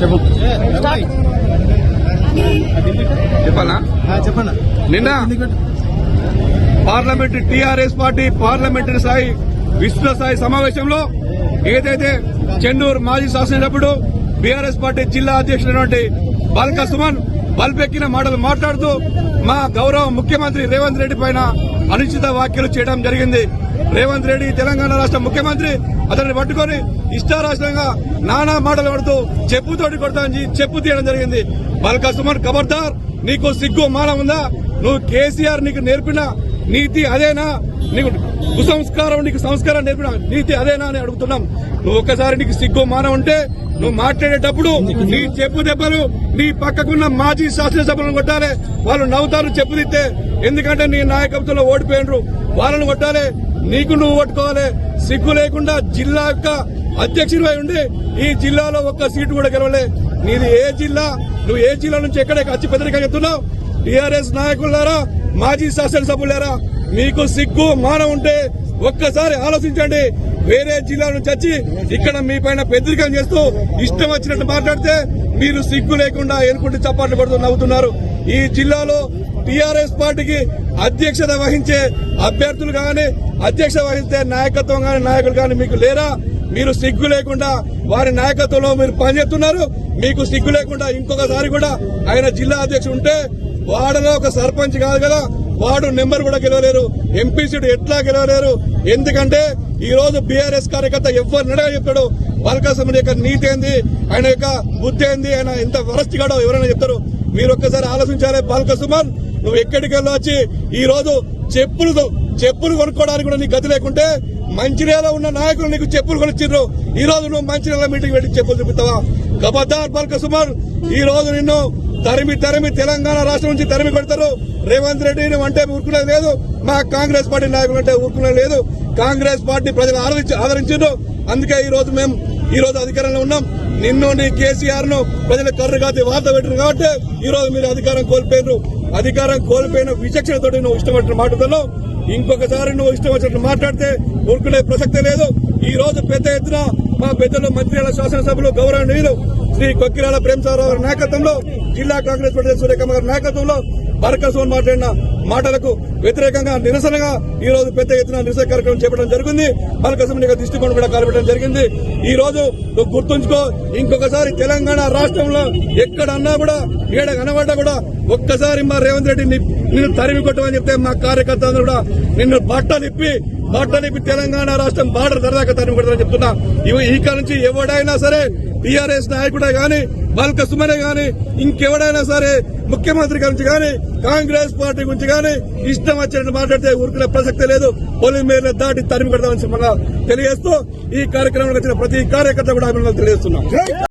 చెప్పు నిన్న parliament TRS party parliamentary స్థాయి విస్తృతస్థాయి సమావేశంలో ఏదైతే చెన్నూరు మాజీ శాసనసభ్యుడు బీఆర్ఎస్ పార్టీ జిల్లా అధ్యక్షుడైనటువంటి బాల్క సుమన్ బల్పెక్కిన మాటలు మాట్లాడుతూ మా గౌరవ ముఖ్యమంత్రి రేవంత్ రెడ్డి పైన అనుచిత వ్యాఖ్యలు చేయడం జరిగింది. రేవంత్ రెడ్డి తెలంగాణ రాష్ట్ర ముఖ్యమంత్రి అతన్ని పట్టుకొని ఇష్టారాష్ట్రంగా నానా మాటలు పడుతూ చెప్పుతోటి కొడతాని చెప్పు తీయడం జరిగింది. బల్క సుమన్ ఖబర్దార్ నీకు సిగ్గు మాన ఉందా? నువ్వు కేసీఆర్ నీకు నేర్పిన? నీతి అదేనా? నీకు కుసంస్కారం నీకు సంస్కారం నేర్పిన నీతి అదేనా అని అడుగుతున్నాం. నువ్వు ఒక్కసారి నీకు సిగ్గు మానం ఉంటే నువ్వు మాట్లాడేటప్పుడు నీ చెప్పు దెబ్బలు నీ పక్కకున్న మాజీ శాసనసభలను కొట్టాలి. వాళ్ళు నవ్వుతారు చెప్పు తిత్తే ఎందుకంటే నీ నాయకత్వంలో ఓడిపోయినరు. వాళ్ళను కొట్టాలి. నీకు నువ్వు కొట్టుకోవాలి. సిగ్గు లేకుండా జిల్లా యొక్క అధ్యక్షుడిపై ఉండి ఈ జిల్లాలో ఒక్క సీటు కూడా గెలవలే. నీది ఏ జిల్లా? నువ్వు ఏ జిల్లా నుంచి ఎక్కడ అచ్చి పెద్దరిగా చెప్తున్నావు టిఆర్ఎస్ నాయకులారా మాజీ శాసనసభ్యులారా మీకు సిగ్గు మానం ఉంటే ఒక్కసారి ఆలోచించండి. వేరే జిల్లా నుంచి వచ్చి ఇక్కడ మీ పైన పెద్దరికం చేస్తూ ఇష్టం వచ్చినట్టు మాట్లాడితే మీరు సిగ్గు లేకుండా ఎనుకుంటే చప్పట్లు పడుతూ నవ్వుతున్నారు. ఈ జిల్లాలో టీఆర్ఎస్ పార్టీకి అధ్యక్షత వహించే అభ్యర్థులు కానీ అధ్యక్షత వహించే నాయకత్వం కానీ నాయకులు కానీ మీకు లేరా? మీరు సిగ్గు లేకుండా వారి నాయకత్వంలో మీరు పనిచేస్తున్నారు. మీకు సిగ్గు లేకుండా ఇంకొకసారి కూడా ఆయన జిల్లా అధ్యక్షుడు ఉంటే వాడలో ఒక సర్పంచ్ కాదు కదా వార్డు నెంబర్ కూడా గెలవలేరు. ఎంపీ సీటు ఎట్లా గెలవలేరు? ఎందుకంటే ఈ రోజు బీఆర్ఎస్ కార్యకర్త ఎవరు నడగా చెప్తాడు. బాలకృష్ణ యొక్క నీతి ఏంది? ఆయన యొక్క బుద్ధి ఏంది? ఆయన ఎంత వరస్ట్ గాడో ఎవరైనా చెప్తారు. మీరు ఒక్కసారి ఆలోచించాలి బాలకృష్ణ నువ్వు ఎక్కడికి వెళ్ళొచ్చి ఈ రోజు చెప్పులు చెప్పులు కొనుక్కోవడానికి కూడా నీకు గతి లేకుంటే మంచిర్యాలలో ఉన్న నాయకులు నీకు చెప్పులు కొనిచ్చిర్రు ఈ రోజు నువ్వు మంచిర్యాల మీటింగ్ పెట్టి చెప్పులు చూపిస్తావా గబద్దార్ బాలకృష్ణ ఈ రోజు నిన్ను తరిమి తరిమి తెలంగాణ రాష్ట్రం నుంచి తరిమి కొడతారు రేవంత్ రెడ్డిని అంటే ఊరుకునే లేదు. మా కాంగ్రెస్ పార్టీ నాయకులు అంటే ఊరుకునే లేదు. కాంగ్రెస్ పార్టీ ప్రజలు ఆదరించి ఆదరించారు అందుకే ఈ రోజు మేము ఈ రోజు అధికారంలో ఉన్నాం. నిన్ను నీ కేసీఆర్ను ప్రజల కర్రు కాదు వార్త పెట్టారు కాబట్టి ఈ రోజు మీరు అధికారం కోల్పోయినారు అధికారం కోల్పోయిన విచక్షణతోటి నువ్వు ఇష్టం మాటలో ఇంకొకసారి నువ్వు ఇష్టం వచ్చినట్టు మాట్లాడితే ఊరుకునే ప్రసక్తే లేదు. ఈ రోజు పెద్ద ఎత్తున మా పెద్దలు మంత్రిల శాసనసభలు గౌరవనీయులు శ్రీ కొక్కిరాల ప్రేమసారావు నాయకత్వంలో జిల్లా కాంగ్రెస్ పార్టీ సూర్యకమ్మ గారి నాయకత్వంలో బరకసోన్ మాట్లాడిన మాటలకు వ్యతిరేకంగా నిరసనగా ఈ రోజు పెద్ద ఎత్తున నిరసన కార్యక్రమం చేపట్టడం జరిగింది. బరకసం దృష్టి పనులు కూడా కాలపెట్టడం జరిగింది. ఈ రోజు నువ్వు గుర్తుంచుకో ఇంకొకసారి తెలంగాణ రాష్ట్రంలో ఎక్కడన్నా కూడా ఏడ కనబడ్డా కూడా ఒక్కసారి మా రేవంత్ రెడ్డి నిన్ను తరిమి కొట్టమని చెప్తే మా కార్యకర్తలు కూడా నిన్ను బట్టలిప్పి బట్టలిప్పి తెలంగాణ రాష్ట్రం బార్డర్ దరదాకా తరిమి కొడతారని చెప్తున్నా. ఇవి ఈ నుంచి ఎవడైనా సరే టీఆర్ఎస్ నాయకుడే గాని బాల్క సుమనే గాని ఇంకెవడైనా సరే ముఖ్యమంత్రి గురించి గాని కాంగ్రెస్ పార్టీ గురించి గాని ఇష్టం వచ్చినట్టు మాట్లాడితే ఊరుకునే ప్రసక్తి లేదు. పోలింగ్ మేర దాటి తరిమి కడతామని తెలియజేస్తూ ఈ కార్యక్రమానికి వచ్చిన ప్రతి కార్యకర్త కూడా అభినందనలు తెలియజేస్తున్నాం.